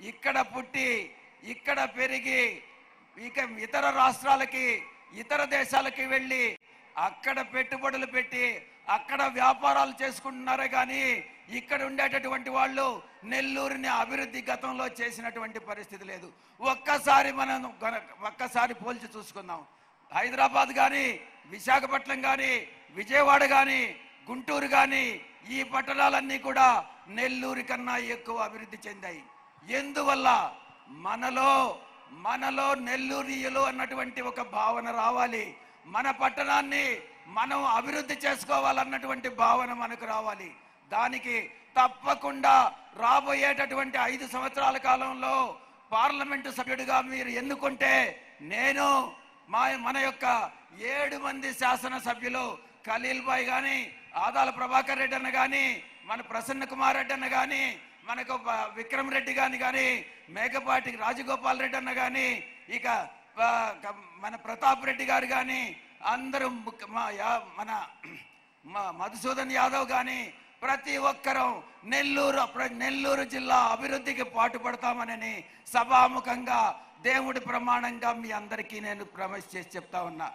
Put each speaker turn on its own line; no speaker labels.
ఇక్కడ పుట్టి ఇక్కడ పెరిగి ఇక ఇతర రాష్ట్రాలకి ఇతర దేశాలకి వెళ్ళి అక్కడ పెట్టుబడులు పెట్టి అక్కడ వ్యాపారాలు చేసుకుంటున్నారే కానీ ఇక్కడ ఉండేటటువంటి వాళ్ళు నెల్లూరుని అభివృద్ధి గతంలో చేసినటువంటి పరిస్థితి లేదు. ఒక్కసారి మనం ఒక్కసారి పోల్చి చూసుకుందాం. హైదరాబాద్ కానీ విశాఖపట్నం కానీ విజయవాడ కానీ గుంటూరు కానీ ఈ పట్టణాలన్నీ కూడా నెల్లూరు కన్నా ఎక్కువ అభివృద్ధి చెందాయి. ఎందువల్ల మనలో మనలో నెల్లూరియలు అన్నటువంటి ఒక భావన రావాలి. మన పట్టణాన్ని మనం అభివృద్ధి చేసుకోవాలన్నటువంటి భావన మనకు రావాలి. దానికి తప్పకుండా రాబోయేటటువంటి ఐదు సంవత్సరాల కాలంలో పార్లమెంటు సభ్యుడిగా మీరు ఎన్నుకుంటే నేను మా మన యొక్క ఏడు మంది శాసనసభ్యులు ఖలీల్ బాయ్ కానీ ఆదాల ప్రభాకర్ రెడ్డి అన్న కానీ మన ప్రసన్న కుమార్ రెడ్డి అన్న కానీ మనకు విక్రమ్ రెడ్డి గాని కానీ మేకపాటి రాజగోపాల్ రెడ్డి అన్న కానీ ఇక మన ప్రతాప్ రెడ్డి గారు కానీ అందరూ మన మధుసూదన్ యాదవ్ కానీ ప్రతి ఒక్కరూ నెల్లూరు నెల్లూరు జిల్లా అభివృద్ధికి పాటుపడతామనని సభాముఖంగా దేవుడి ప్రమాణంగా మీ అందరికీ నేను ప్రమేశ్ చేసి చెప్తా ఉన్నా.